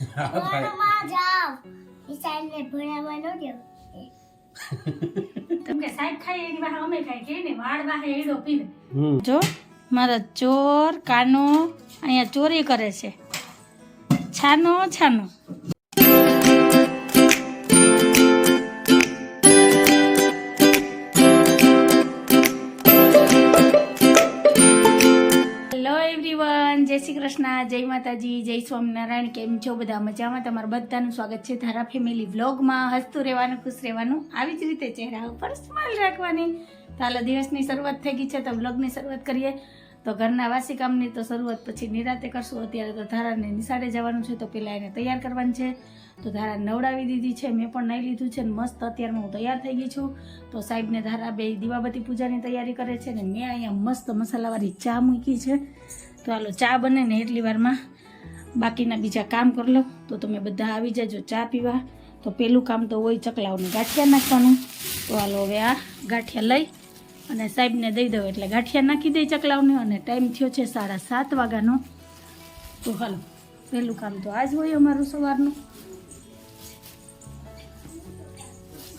ધોરણમાં જાવ વિશાલને ભણાવવા ન દો. કેમ કે સાહેબ ખાય એની વાહે અમે ખાય. કે ને વાળ વાહે એડો પીવે. જો મારા ચોર કાનો અહીંયા ચોરી કરે છે. છાનો છાનો. જય માતાજી, જય સ્વામિનારાયણ, કેમ છો? બધા મજામાં? તમારું બધાનું સ્વાગત છે ધારા ફેમિલી વ્લોગમાં. હસતું રહેવાનું, ખુશ રહેવાનું, આવી જ રીતે ચહેરા ઉપર સ્માઇલ રાખવાની. તો હાલો દિવસની શરૂઆત થઈ ગઈ છે, તો વ્લોગની શરૂઆત કરીએ. તો ઘરના વાસી કામની તો શરૂઆત પછી નિરાતે કરશું. અત્યારે તો ધારાને નિશાળે જવાનું છે, તો પહેલાં એને તૈયાર કરવાનું છે. તો ધારા નવડાવી દીધી છે, મેં પણ નહીં લીધું છે ને મસ્ત અત્યારમાં હું તૈયાર થઈ ગઈ છું. તો સાહેબને ધારા બે દીવાબત્તી પૂજાની તૈયારી કરે છે ને મેં અહીંયા મસ્ત મસાલાવાળી ચા મૂકી છે. તો હાલો, ચા બને ને એટલી વારમાં. બાકીના બીજા કામ કરી લો. તો તમે બધા આવી જજો ચા પીવા. તો પહેલું કામ તો હોય ચકલાઓને ગાંઠિયા નાખવાનું. તો હાલો, હવે આ ગાંઠિયા લઈ અને સાહેબને દઈ દઉં. એટલે ગાંઠિયા નાખી દઈ ચકલાઓને અને ટાઈમ થયો છે સાડા સાત વાગ્યાનો. તો હાલો પહેલું કામ તો આજ હોય અમારું સવારનું.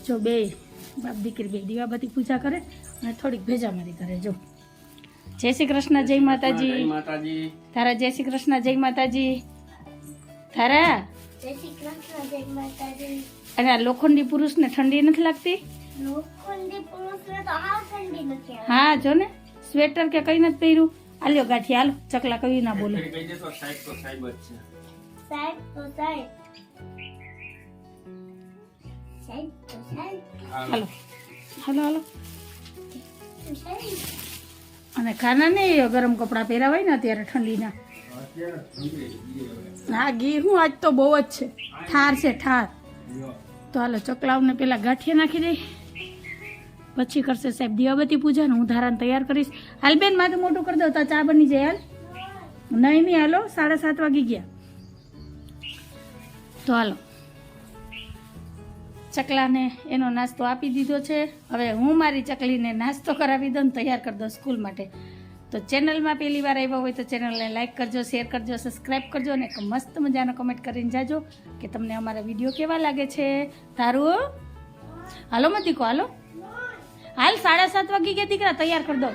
જો બે બાપ દીકરી બે દીવાબત્તી પૂજા કરે અને થોડીક ભેજામારી કરે. જો. જય શ્રી કૃષ્ણ જય માતાજી. માતાજી. તારા જય શ્રી કૃષ્ણ જય માતાજી. તારા? જય શ્રી કૃષ્ણ જય માતાજી. અને આ લોખંડી પુરુષને ઠંડી નથી લાગતી? લોખંડી પુરુષને તો હાવ ઠંડી નથી હા જો ને. સ્વેટર કે કઈ નથી પહેર્યું? આલ્યો ગાંઠી હાલ. ચકલા કઈ ના બોલો. કહી દે તો સાહેબ તો સાહેબ જ છે. સાહેબ તો સાહેબ. સાહેબ તો સાહેબ. હાલો. હાલો. હાલો સાહેબ. અને ખાના ને ગરમ કપડાં પહેરાવાય ને અત્યારે ઠંડીના. હા ઘી હું, આજ તો બહુ જ છે. ઠાર છે, ઠાર. તો હાલો ચકલાવને પેલા ગાંઠિયા નાખી દઈ. પછી કરશે સાહેબ દિવાબતી પૂજા હું ધારાને તૈયાર કરીશ. હાલ બેન, માથું મોટું કરી દઉં તો ચા બની જાય. હાલ. નહીં નહીં, હાલો, સાડા સાત વાગી ગયા. તો હાલો. ચકલાને એનો નાસ્તો આપી દીધો છે. હવે હું મારી ચકલીને નાસ્તો કરાવી દઉં ને તૈયાર કરી દઉં સ્કૂલ માટે. તો ચેનલમાં પહેલી વાર આવ્યા હોય તો ચેનલને લાઇક કરજો શેર કરજો સબસ્ક્રાઈબ કરજો અને એક મસ્ત મજાનો કમેન્ટ કરીને જાજો કે તમને અમારા વીડિયો કેવા લાગે છે. તારું? હાલો મતિકો હાલો. હાલ સાડા સાત વાગી ગયા દીકરા તૈયાર કરી દો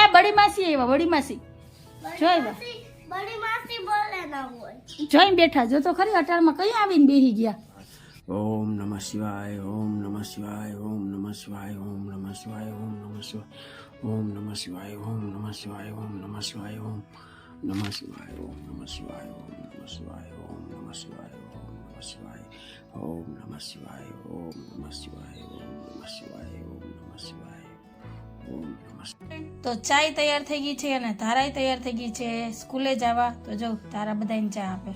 આ બડી માસી આવ્યા બડી માસી. જો આવ્યા. બડી માસી બોલે ના હોય જોઈને બેઠા જો તો ખરી અટારમાં કઈ આવીને બેહી ગયા ઓમ નમઃ શિવાય ઓમ નમઃ શિવાય ઓમ નમઃ શિવાય ઓમ નમઃ શિવાય ઓમ નમઃ શિવાય ઓમ નમઃ શિવાય ઓમ નમઃ શિવાય ઓમ નમઃ શિવાય ઓમ નમઃ શિવાય ઓમ નમઃ શિવાય ઓમ નમઃ શિવાય ઓમ નમઃ શિવાય ઓમ નમઃ શિવાય ઓમ નમઃ શિવાય ઓમ નમઃ શિવાય ઓમ નમઃ શિવાય ઓમ નમઃ શિવાય ઓમ નમઃ શિવાય તો ચાય તૈયાર થઈ ગઈ છે અને ધારાય તૈયાર થઈ ગઈ છે. સ્કૂલે જવા. તો જો તારા બધાને ચા આપે.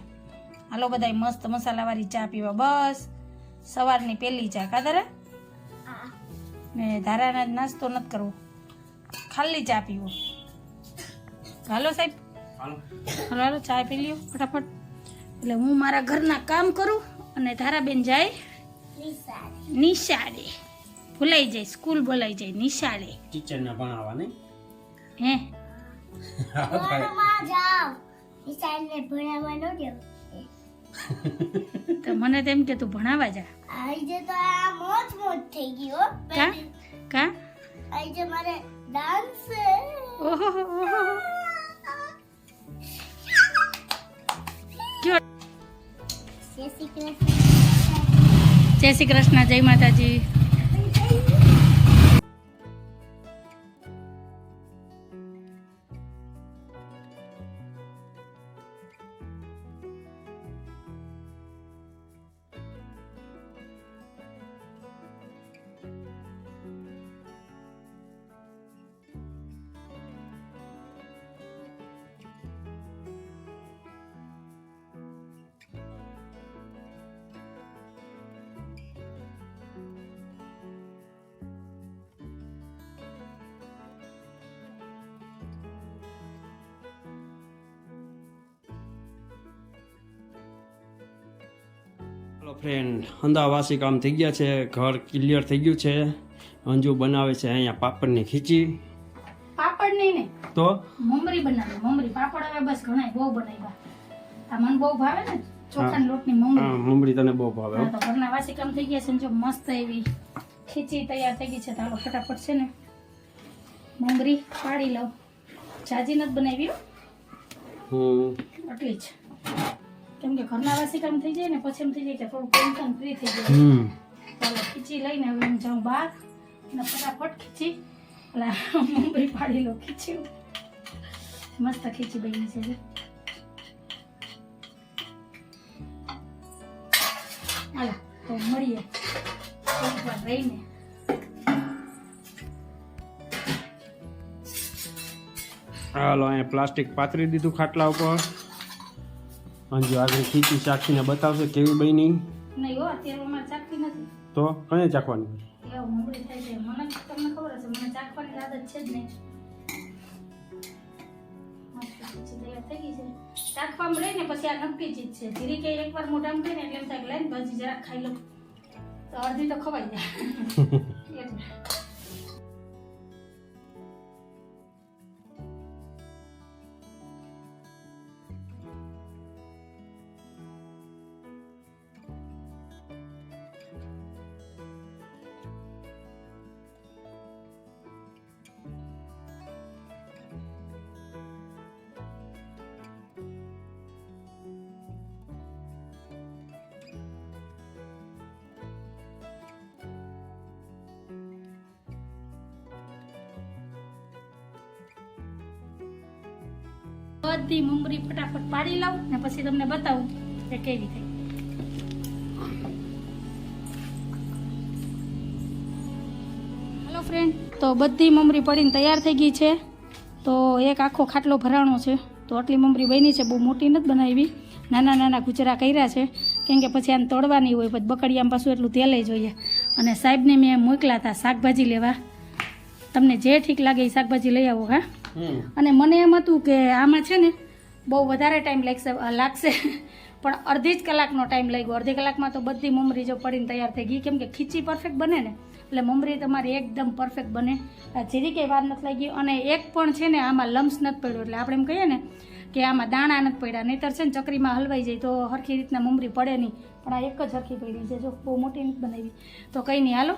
હાલો બધાય મસ્ત મસાલાવાળી ચા પીવા. બસ. સવારની પહેલી ચા કા તારા? ને ધારાના નાસ્તો નથી કરવો. ખાલી ચા પીવો. હાલો સાહેબ. હાલો. હાલો ચા પી લ્યો ફટાફટ. એટલે હું મારા ઘરના કામ કરું અને ધારાબેન જાય નિશાળે. ભૂલાઈ જાય સ્કૂલ ભૂલાઈ જાય નિશાળે. ભણાવવા નહીં? હે? ભણાવવા ન દો તો મને તેમ કે તું ભણાવવા જા. આજે તો આ મોજ મોજ થઈ ગઈ કા? કા? આજે મારે ડાન્સ ઓહો ઓહો જય શ્રી કૃષ્ણ. જય શ્રી કૃષ્ણ જય માતાજી. હેલો ફ્રેન્ડ અંદાવાસી કામ થઈ ગયા છે ઘર ક્લિયર થઈ ગયું છે. અંજુ બનાવે છે અહીંયા પાપડની ખીચી. પાપડ નહીં ને? તો? મમરી બનાવી મમરી. પાપડ હવે બસ ઘણા બહુ બનાવ્યા. આ મને બહુ ભાવે ને? ચોખાના લોટની મમરી. હા મમરી તને બહુ ભાવે હો. તો ઘરના વાસી કામ થઈ ગયા છે જો મસ્ત એવી ખીચી તૈયાર થઈ ગઈ છે. તો હાલો ફટાફટ છે ને મમરી પાડી લઉં. જાજી નથી બનાવી હો. હમ. આટલી જ. કેમ કે ઘરના વાસી કામ થઈ જાય ને પછી એમ થઈ જાય કે થોડું ટેન્શન ફ્રી થઈ જાય. ચાલો ખીચી લઈને હવે હું જાઉં બહાર અને ફટાફટ ખીચી પેલા મુંબઈ પાડી લો ખીચી મસ્ત ખીચી બની છે હાલો તો મળીએ. થોડીક વાર રહીને. હાલો અહીંયા પ્લાસ્ટિક પાથરી દીધું ખાટલા ઉપર. અંજુ આગળ ખીચી ચાખીને બતાવશે કેવી બની? નહીં હો અત્યારે અમારે ચાખતી નથી. તો કઈ ચાખવાની? થાય મને તમને ખબર હશે મને ચાખવાની આદત છે જ નહીં. છે. ચાખવામાં રહીને પછી આ નક્કી ચીજ છે. ધીરે કે એકવાર મોઢામાં થઈને એટલે એમ થાય લઈને પછી જરાક ખાઈ લઉં. તો અડધી તો ખવાઈ જાય. એટલે. બધી મુંગરી ફટાફટ પાડી લઉં ને પછી તમને બતાવું કે કેવી થઈ. હેલો ફ્રેન્ડ તો બધી મમરી પડીને તૈયાર થઈ ગઈ છે. તો એક આખો ખાટલો ભરાણો છે. તો આટલી મમરી બની છે, બહુ મોટી નથી બનાવી. નાના નાના ગુચરા કર્યા છે. કેમ કે પછી આને તોડવાની હોય, પછી બકડીયામાં પાછું એટલું તેલ જોઈએ અને સાહેબને મેં મોકલા હતા શાકભાજી લેવા. તમને જે ઠીક લાગે એ શાકભાજી લઈ આવો, હા? અને મને એમ હતું કે આમાં છે ને બહુ વધારે ટાઈમ લાગશે લાગશે. પણ અડધી જ કલાકનો ટાઈમ લાગ્યો. અડધી કલાકમાં તો બધી મમરી જો પડીને તૈયાર થઈ ગઈ. કેમ કે ખીચી પરફેક્ટ બને ને. એટલે મમરી તમારી એકદમ પરફેક્ટ બને. જીરી કંઈ વાર નથી લાગી. અને એક પણ છે ને આમાં લમ્સ નથી પડ્યો. એટલે આપણે એમ કહીએ ને કે આમાં દાણા નથી પડ્યા. નહીતર છે ને ચકરીમાં હલવાઈ જાય તો હરખી રીતના મમરી પડે નહીં. પણ આ એક જ હરખી પડી છે. જો બહુ મોટી નથી બનાવી. તો કંઈ નહીં. હાલો,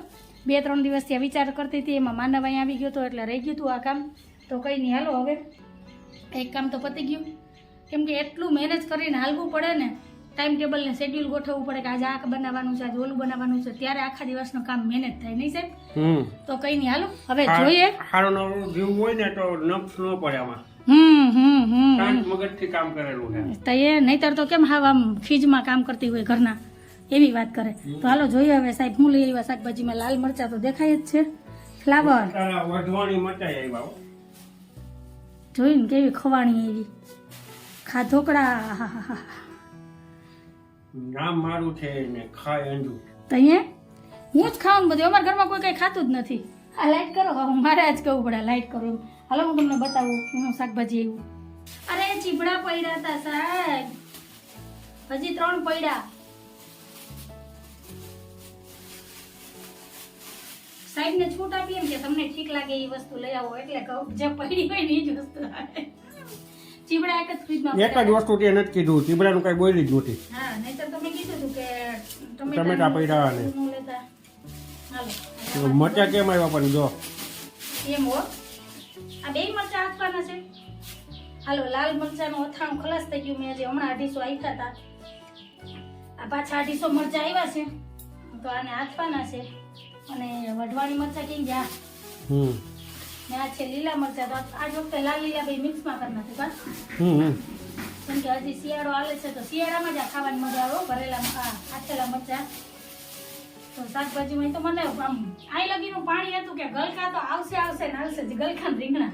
બે ત્રણ દિવસથી વિચાર કરતી હતી. એમાં માનવ અહીંયા આવી ગયો હતો એટલે રહી ગયું હતું આ કામ. તો કંઈ નહીં હાલો હવે. એક કામ તો પતી ગયું. કેમ કે એટલું મેનેજ કરીને હાલવું પડે ને ટાઈમ ટેબલને શેડ્યુલ ગોઠવવું પડે કે આજે આ બનાવવાનું છે આજે ઓલું બનાવવાનું છે ત્યારે આખા દિવસનું કામ મેનેજ થાય નહીં સાહેબ? તો કંઈ નહીં હાલો. હવે જોઈએ. સારું નવું જીવ હોય ને તો નફસ ન પડે આમાં. હમ હમ હમ મગજથી કામ કરેલું છે. તો એ નહીતર તો કેમ હાવ આમ ફ્રીજમાં કામ કરતી હોય ઘરના? એવી વાત કરે. તો હાલો જોઈએ હવે સાહેબ હું લઈ આવ્યા શાકભાજીમાં લાલ મરચા તો દેખાય જ છે. ફ્લાવર. આવ્યા. જોઈને કેવી ખવાણી એવી. ખાધોકડા. નામ મારું છે ને ખાય અંજુ તો અહીંયા? હું જ ખાવાનું બધું. અમારા ઘરમાં કોઈ કઈ ખાતું જ નથી. આ લાઈટ કરો. મારે જ કહું પડે લાઈટ કરો. હાલો હું તમને બતાવું. હું શાકભાજી આવ્યું અરે ચીબડા પડ્યા હતા સાહેબ. હજી ત્રણ પડ્યા સાહેબ ને છૂટ આપી એમ કે તમને ઠીક લાગે એ વસ્તુ લઈ આવો. એટલે કહું જે પડી હોય ને એ જ વસ્તુ આવે. ચીબડા એક જ ફ્રીજમાં એક જ વસ્તુ તે નથી કીધું. ચીબડાનું કઈ બોલી જ નથી. હા નહીતર તમે કીધું હતું કે ટમેટા પડ્યા ને. તો કેમ આવ્યા પણ જો. એમ હો. આ બે મરચા આપવાના છે. હાલો લાલ મરચાનું અથાણું ખલાસ થઈ ગયું. મેં જે હમણાં અઢીસો આપ્યા હતા આ પાછા અઢીસો મરચા આવ્યા છે. તો આને આપવાના છે. અને વઢવાણી મરચા કેમ ગયા? હમ. ને આ છે લીલા મરચા તો આ જ વખતે લાલ લીલા ભાઈ મિક્સમાં કરી નાખે કા હમ હમ. કેમ કે હજી શિયાળો આવે છે તો શિયાળામાં જ આ ખાવાની મજા આવે ભરેલા આથેલા મરચા. તો શાકભાજીમાં તો મને આમ આઈ લગીનું પાણી હતું કે ગલકા તો આવશે આવશે ને આવશે જ ગલકા રીંગણા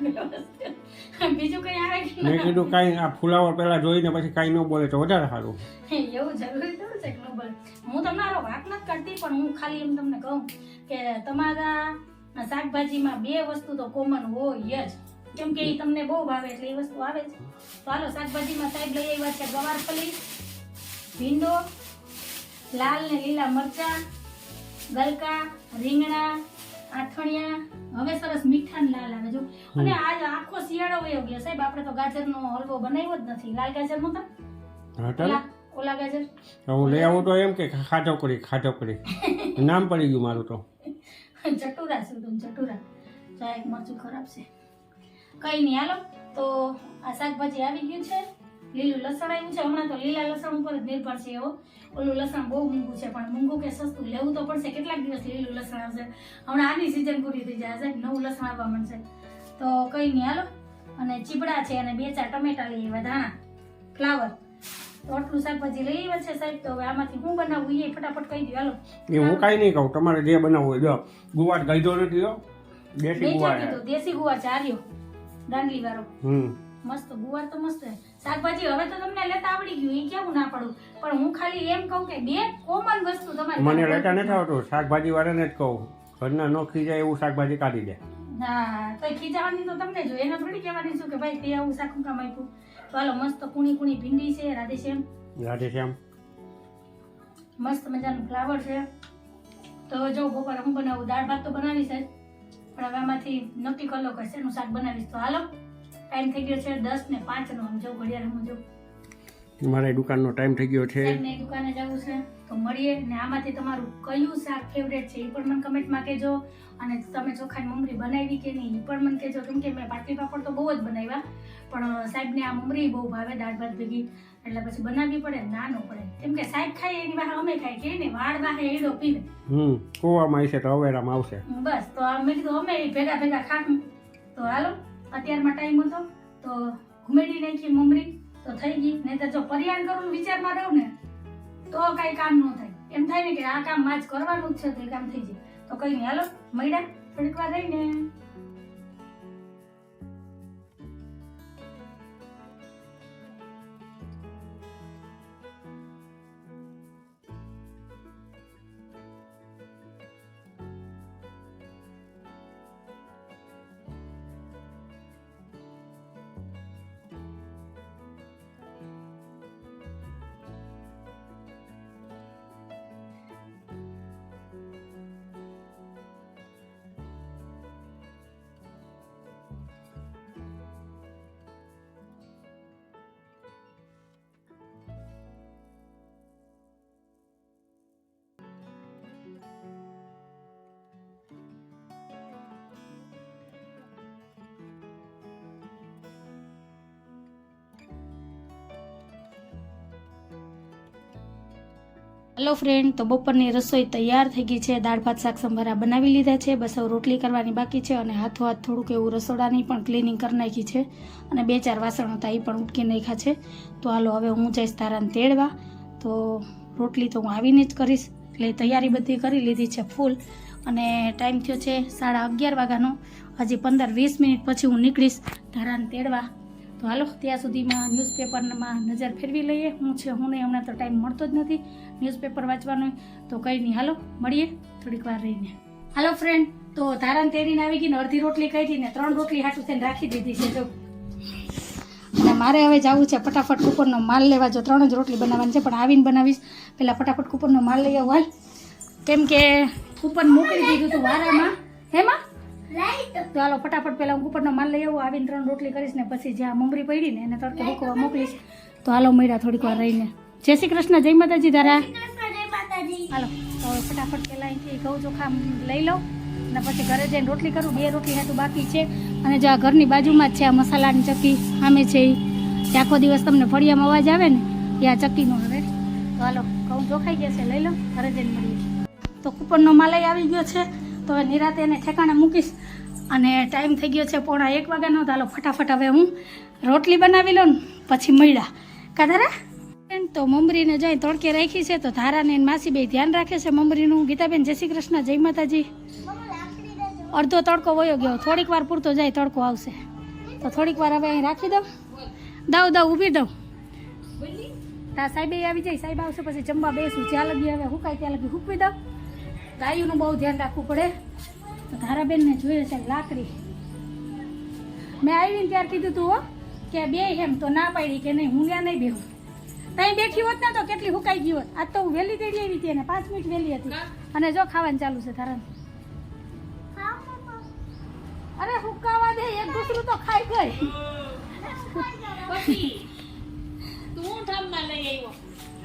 બીજું કઈ આવે મેં કીધું કાંઈ આ ફુલાવર પહેલા જોઈને પછી કાંઈ ન બોલે તો વધારે સારું. એવું જરૂરી થોડું છે કે ન બોલે. હું તમારો વાક નથી કરતી પણ હું ખાલી એમ તમને કહું કે તમારા શાકભાજીમાં બે વસ્તુ તો કોમન હોય જ. કેમ કે એ તમને બહુ ભાવે એટલે એ વસ્તુ આવે છે તો હાલો શાકભાજીમાં સાહેબ લઈ આવ્યા છે ગવારફલી ભીંડો લાલ ને લીલા મરચા ગલકા રીંગણા આથણિયા હવે સરસ મીઠા ને લાલ આવે જો. અને આજ આખો શિયાળો વયો ગયો સાહેબ. આપણે તો ગાજરનો હલવો બનાવ્યો જ નથી. લાલ ગાજર નો હા ઓલા ગાજર? હું લઈ આવું તો એમ કે ખાટો કરી ખાટો કરી. નામ પડી ગયું મારું તો. ચટુરા શું તું ચટુરા તો એક મરચું ખરાબ છે. કઈ નહીં હાલો. તો આ શાકભાજી આવી ગયું છે. લીલું લસણ આવ્યું છે. હમણાં તો લીલા લસણ ઉપર જ નિર્ભર છે એવો. ઓલું લસણ બહુ મોંઘું છે પણ મોંઘું કે સસ્તું લેવું તો પડશે. કેટલાક દિવસ લીલું લસણ આવશે. હમણાં આની સિઝન પૂરી થઈ જાય. નવું લસણ આવવા મળશે તો કઈ નહીં હાલો. અને ચીબડા છે અને બે ચાર ટમેટા લઈ આવ્યા ધાણા. ફ્લાવર. તો આટલું શાકભાજી લઈ આવ્યા છે સાહેબ. તો હવે આમાંથી હું બનાવું? એ ફટાફટ કહી દઉં હાલો. એ હું કાંઈ નહીં કહું. તમારે જે બનાવવું હોય જો. ગુવાર ગઈધો નથી દેશી ગુવાર દેશી ગુવાર ચાર્યો દાંડલી વાળો હમ. મસ્ત ગુવાર તો મસ્ત છે. શાકભાજી હવે તો તમને લેતા આવડી ગયું એ કેવું ના પડું? પણ હું ખાલી એમ કહું કે બે કોમન વસ્તુ તમારે મને લેતા નથી આવતું શાકભાજી વાળાને જ કહું. ઘરના નો ખીજાય એવું શાકભાજી કાઢી દે. હા તો ખીજાવાની તો તમને જો એને થોડી કહેવાની છું કે ભાઈ તે આવું શાક કામ આપ્યું. હાલો મસ્ત કુણી કુણી ભીંડી છે રાધેશ્યામ. રાધે શ્યામ મસ્ત મજાનું ફ્લાવર છે. તો જો બપોરે હું બનાવું દાળ ભાત તો બનાવીશ જ. પણ હવે આમાંથી નક્કી કરી કે શેનું શાક બનાવીશ. તો હાલો. ટાઈમ થઈ ગયો છે દસ ને પાંચ નો. આમ જો ઘડિયાળ હું મારે દુકાનનો ટાઈમ થઈ ગયો છે. સાહેબને દુકાને જવું છે. તો મળીએ ને આમાંથી તમારું કયું શાક ફેવરેટ છે એ પણ મને કમેન્ટમાં કહેજો. અને તમે ચોખાની મમરી બનાવી કે નહીં એ પણ મને કહેજો. કેમ કે મેં પાટલી પાપડ તો બહુ જ બનાવ્યા. પણ સાહેબને આ મમરી બહુ ભાવે દાળ ભાત ભેગી. એટલે પછી બનાવવી પડે ના ન પડે. કેમ કે સાહેબ ખાય એની વાહ અમે ખાય. કે ને વાળ વાહે એડો પીવે. હમ કોવામાં આવશે તો અવેરામાં આવશે. બસ તો મેં કીધું અમે ભેગા ભેગા ખા તો હાલો. અત્યારમાં ટાઈમ હતો, તો ઘુમેડી નાખી મમરી, તો થઈ ગઈ. નહીં તો જો પરિયાણ કરું વિચારમાં રહું ને, તો કાંઈ કામ ન થાય. એમ થાય ને કે આ કામ જ કરવાનું જ છે, તો એ કામ થઈ જાય. તો કઈ નહીં. હાલો, મળ્યા. થોડીક વાર રહીને. હેલો ફ્રેન્ડ તો બપોરની રસોઈ તૈયાર થઈ ગઈ છે. દાળ, ભાત, શાક, સંભારા બનાવી લીધા છે. બસ હવે રોટલી કરવાની બાકી છે અને હાથો હાથ થોડુંક એવું રસોડાની પણ ક્લિનિંગ કરી નાખી છે. અને બે, ચાર વાસણ હતા એ પણ ઉટકી નાખ્યા છે. તો હાલો હવે હું જઈશ તારાને તેડવા. તો રોટલી તો હું આવીને જ કરીશ. એટલે તૈયારી બધી કરી લીધી છે ફૂલ અને ટાઈમ થયો છે સાડા અગિયાર વાગ્યાનો. હજી પંદર, વીસ મિનિટ પછી હું નીકળીશ. તારાને તેડવા. તો હાલો, ત્યાં સુધીમાં ન્યૂઝપેપરમાં નજર ફેરવી લઈએ. હું છે, હું નહીં, હમણાં તો ટાઈમ મળતો જ નથી ન્યૂઝપેપર વાંચવાનો. તો કંઈ નહીં, હાલો, મળીએ થોડીક વાર રહીને. હાલો ફ્રેન્ડ તો ધારણ તેરીને આવી ગઈને અડધી રોટલી કાઢી ને ત્રણ રોટલી હાટું થઈને રાખી દીધી છે, જો. અને મારે હવે જવું છે ફટાફટ કુપરનો માલ લેવા. જો ત્રણ જ રોટલી બનાવવાની છે, પણ આવીને બનાવીશ. પહેલાં ફટાફટ કુપરનો માલ લઈ આવું, હાલ. કેમ કે કુપન મોકલી દીધું હતું વારામાં. હેમાં? તો હાલો ફટાફટ પહેલાં હું ઉપરનો માલ લઈ આવું. આવીને ત્રણ રોટલી કરીશ ને પછી જ્યાં મમરી પડી ને એને તડકે મૂકવા મોકલીશ. તો હાલો મળ્યા થોડીક વાર રહીને. જય શ્રી કૃષ્ણ જય માતાજી તારા. હાલો તો હવે ફટાફટ પહેલા અહીંથી ઘઉં ચોખા લઈ લઉં અને પછી ઘરે જઈને રોટલી કરું. બે રોટલી હાટું બાકી છે અને જો આ ઘરની બાજુમાં જ છે આ મસાલાની ચક્કી સામે છે એ આખો દિવસ તમને ફળિયામાં અવાજ આવે ને એ આ ચક્કીનો હવે તો હાલો ઘઉં ચોખાઈ ગયા છે લઈ લો ઘરે જઈને મળીએ. તો કૂપનનો માલય આવી ગયો છે. તો નિરાતે એને ઠેકાણે મૂકીશ. અને ટાઈમ થઈ ગયો છે પોણા એક વાગ્યાનો તો હાલો ફટાફટ હવે હું રોટલી બનાવી લઉં પછી મળ્યા. કા ધારા? બેન, તો મમરીને જઈ તડકે રાખી છે તો ધારાને માસી બે ધ્યાન રાખે છે મમરીનું. ગીતાબેન જય શ્રી કૃષ્ણ જય માતાજી. અડધો તડકો વયો ગયો. થોડીક વાર પૂરતો જાય તડકો આવશે. તો થોડીક વાર હવે અહીં રાખી દઉં. દઉં દઉં ઊભી દઉં તા સાહેબે આવી જાય સાહેબ આવશે પછી જમવા બેસું. જ્યાં લગી હવે હુકાય ત્યાં લગી હુકવી દઉં. ગાયુંનું બહુ ધ્યાન રાખવું પડે. તો ધારાબેનને જોઈએ છે લાકડી. મેં આવીને ત્યારે કીધું તું હો કે બે એમ તો ના પાડી કે નહીં હું ત્યાં નહીં બેહું. ત્યાં બેઠી હોત ને તો કેટલી હુકાઈ ગઈ હોત. આજ તો હું વહેલી તેડી આવી હતી અને પાંચ મિનિટ વહેલી હતી. અને જો ખાવાનું ચાલુ છે ધારા હા અરે હુકાવા દે એક દૂસરું તો ખાઈ ગઈ પછી તું ઠામમાં લઈ આવ્યો.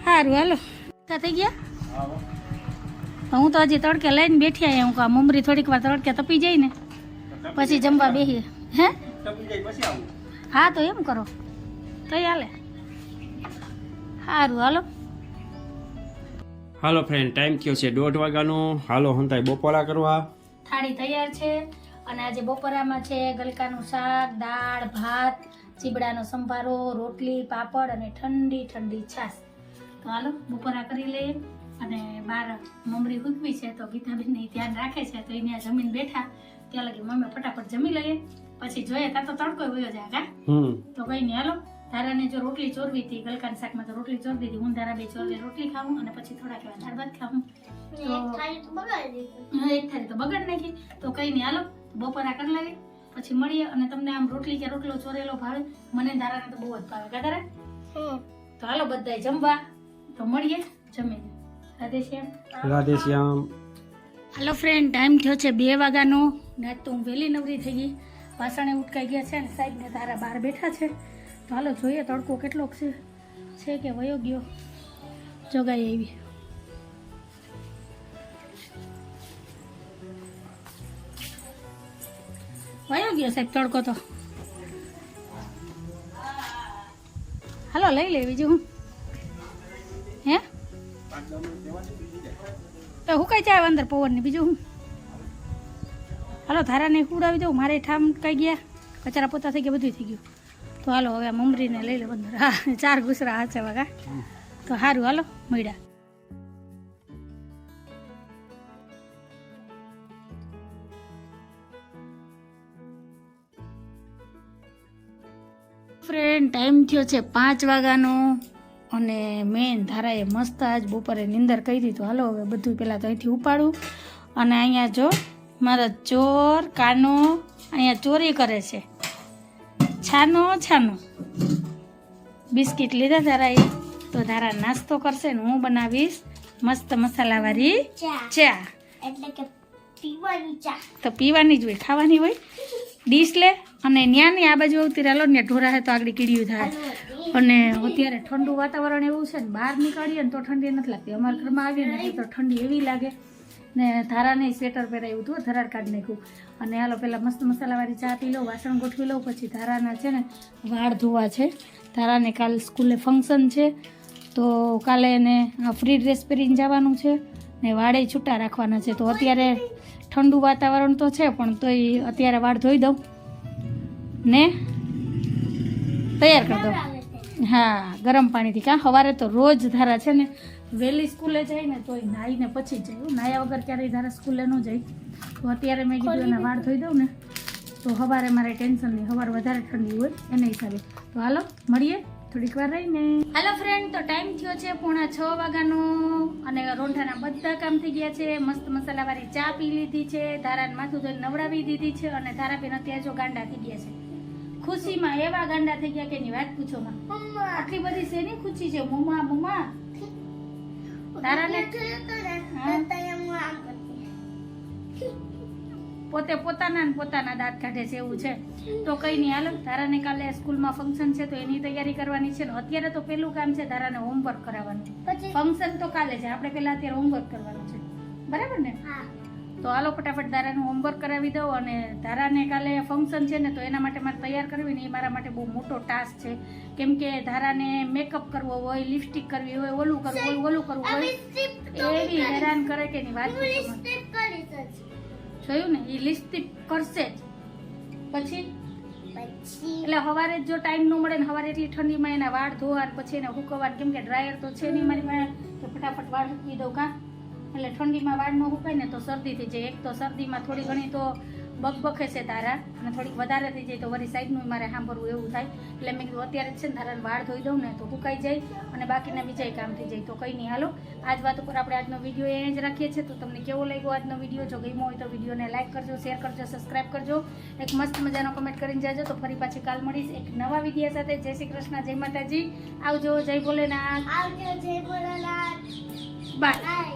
સારું હાલો. ક્યાં થઈ ગયા? હું તો હજી તડકે લઈને બેઠી આવી હું મુમરી મમરી થોડીક વાર તડકે તપી જાય ને પછી જમવા બેસીએ હે? હા તો એમ કરો. તો હાલે. સારું હાલો. હાલો ફ્રેન્ડ ટાઈમ થયો છે દોઢ વાગ્યાનો. હાલો હંતાઈ બપોરા કરવા. થાળી તૈયાર છે અને આજે બપોરામાં છે ગલકાનું શાક દાળ ભાત ચીબડાનો સંભારો રોટલી પાપડ અને ઠંડી ઠંડી છાશ. તો હાલો બપોરા કરી લઈએ. અને બાર મમરી હુકવી છે તો ગીતાબેન ધ્યાન રાખે છે તો એને જમીન બેઠા ત્યાં લગી મમ્મી ફટાફટ જમી લઈએ. પછી જોઈએ તા તો તડકો વયો જાય કા? તો કઈ નહીં હાલો. ધારાને જો રોટલી ચોરવી હતી ગલકાન શાકમાં તો રોટલી ચોરવી હતી હું ધારા બે ચોરી રોટલી ખાવું અને પછી થોડાક કેવા દાળ ભાત ખાવું એક થાળી તો બગાડી એક થાળી તો બગાડ નાખી. તો કઈ નહીં હાલો. બપોરા કરી લાગે પછી મળીએ અને તમને આમ રોટલી કે રોટલો ચોરેલો ભાવે. મને ધારાને તો બહુ જ ભાવે કા ધારા? તો હાલો બધાય જમવા. તો મળીએ જમીને. રાધે શ્યામ હાલો ફ્રેન્ડ ટાઈમ થયો છે બે વાગ્યાનો ને તો હું વહેલી નવરી થઈ ગઈ. વાસણે ઉટકાઈ ગયા છે ને સાહેબ ને તારા બહાર બેઠા છે. તો હાલો જોઈએ તડકો કેટલોક છે. છે કે વયો ગયો? જગાઈ આવી. વયો ગયો સાહેબ તડકો તો. હાલો લઈ લે બીજું હે. તો હું કઈ જાય અંદર પવન ને બીજું હું? હાલો, ધારાને ઉડાવી દઉં, મારે ઠામ કઈ ગયા, કચરા પોતા થઈ ગયા બધું થઈ ગયું. તો હાલો, હવે મમરીને લઈ લે અંદર હા, ચાર ગુસરા હાચે વાગા. તો સારું હાલો, મળ્યા. ફ્રેન્ડ ટાઈમ થયો છે પાંચ વાગ્યાનો. અને મેન ધારાએ મસ્ત આજ બપોરે નિંદર કરી દીધું. તો હાલો હવે બધું પહેલાં તો અહીંથી ઉપાડું. અને અહીંયા જો મારો ચોર કાનો અહીંયા ચોરી કરે છે. છાનો છાનો. બિસ્કિટ લીધા ધારાએ. તો ધારા નાસ્તો કરશે ને હું બનાવીશ મસ્ત મસાલાવાળી ચા. ચા. એટલે કે પીવાની ચા. તો પીવાની જ હોય ખાવાની હોય. ડીશ લે. અને ન્યાની આ બાજુ આવતી રહેલો ને ઢોરા તો આગળ કીડ્યું થાય. અને અત્યારે ઠંડુ વાતાવરણ એવું છે ને, બહાર નીકળીએ ને તો ઠંડી નથી લાગતી. અમારા ઘરમાં આવીએ ને તો ઠંડી એવી લાગે. ને ધારાને સ્વેટર પહેરાવ્યું હતું ધરાર કાઢી નાખ્યું અને હાલો પહેલાં મસ્ત મસાલાવાળી ચા પી લઉં, વાસણ ગોઠવી લઉં, પછી ધારાના છે ને, વાળ ધોવા છે. ધારાને કાલ સ્કૂલે ફંક્શન છે. તો કાલે એને ફ્રી ડ્રેસ પહેરીને જવાનું છે ને વાળે છૂટા રાખવાના છે. તો અત્યારે ઠંડુ વાતાવરણ તો છે, પણ તોય અત્યારે વાળ ધોઈ દઉં. ને? તૈયાર કરી દઉં હા ગરમ પાણીથી. કાં સવારે તો રોજ ધારા છે ને વહેલી સ્કૂલે જાય ને તોય નાહીને પછી જ જાય નાહ્યા વગર ક્યારેય ધારા સ્કૂલે ન જાય. તો અત્યારે મેં કીધું એના વાળ ધોઈ દઉં ને તો સવારે મારે ટેન્શન નહીં સવાર વધારે ઠંડી હોય એના હિસાબે. તો હાલો મળીએ થોડીક વાર રહીને. હાલો ફ્રેન્ડ તો ટાઈમ થયો છે પૂણા છ વાગ્યાનો અને રોંઢાના બધા કામ થઈ ગયા છે. મસ્ત મસાલાવાળી ચા પી લીધી છે ધારાને માથું ધોઈને નવડાવી દીધી છે અને ધારાબેન અત્યારે જો ગાંડા થઈ ગયા છે. ખુશીમાં એવા ગાંડા થઈ ગયા કે એની વાત પૂછો માં. આટલી બધી શેની ખુશી છે? મમ્મા મમ્મા. તારાને પોતે પોતાના ને પોતાના દાંત કાઢે છે એવું છે. તો કઈ નહીં હાલ. તારાને કાલે સ્કૂલમાં ફંક્શન છે તો એની તૈયારી કરવાની છે ને અત્યારે તો પેલું કામ છે તારાને હોમવર્ક કરાવવાનું. ફંક્શન તો કાલે છે. આપણે પહેલા અત્યારે હોમવર્ક કરવાનું છે. બરાબર ને? હા. તો હાલો ફટાફટ ધારાનું હોમવર્ક કરાવી દઉં અને ધારાને કાલે ફંક્શન છે ને તો એના માટે મારે તૈયાર કરવી ને એ મારા માટે બહુ મોટો ટાસ્ક છે. કેમ કે ધારાને મેકઅપ કરવો હોય લિપસ્ટિક કરવી હોય ઓલું કરવું હોય ઓલું કરવું હોય એવી હેરાન કરે કે એની વાત જોયું ને? એ લિપસ્ટિક કરશે જ. પછી? એટલે સવારે જો ટાઈમ ન મળે ને સવારે એટલી ઠંડીમાં એના વાળ ધોવા પછી એને હુકવવા કેમ કે ડ્રાયર તો છે નહીં મારી પાસે તો ફટાફટ વાળ હૂકવી દઉં કાં? એટલે ઠંડીમાં વાળમાં હુકાય ને તો શરદી થઈ જાય. એક તો શરદીમાં થોડી ઘણી તો બકબકે છે તારા અને થોડીક વધારે થઈ જાય તો વળી સાઈડનું મારે સાંભળવું એવું થાય. એટલે મેં કીધું અત્યારે જ છે ને તારાને વાળ ધોઈ દઉં ને તો હુકાઈ જાય અને બાકીના બીજા કામ થઈ જાય. તો કંઈ નહીં હાલો. આજ વાત ઉપર આપણે આજનો વીડિયો એ જ રાખીએ છીએ. તો તમને કેવો લાગ્યો આજનો વીડિયો? જો ગમ્યો હોય તો વિડીયોને લાઈક કરજો શેર કરજો સબસ્ક્રાઈબ કરજો. એક મસ્ત મજાનો કમેન્ટ કરીને જાજો. તો ફરી પાછી કાલ મળીશ એક નવા વિડીયા સાથે. જય શ્રી કૃષ્ણ જય માતાજી. આવજો જય ભોલેનાથ. આવજો જય ભોલાનાથ. બાય.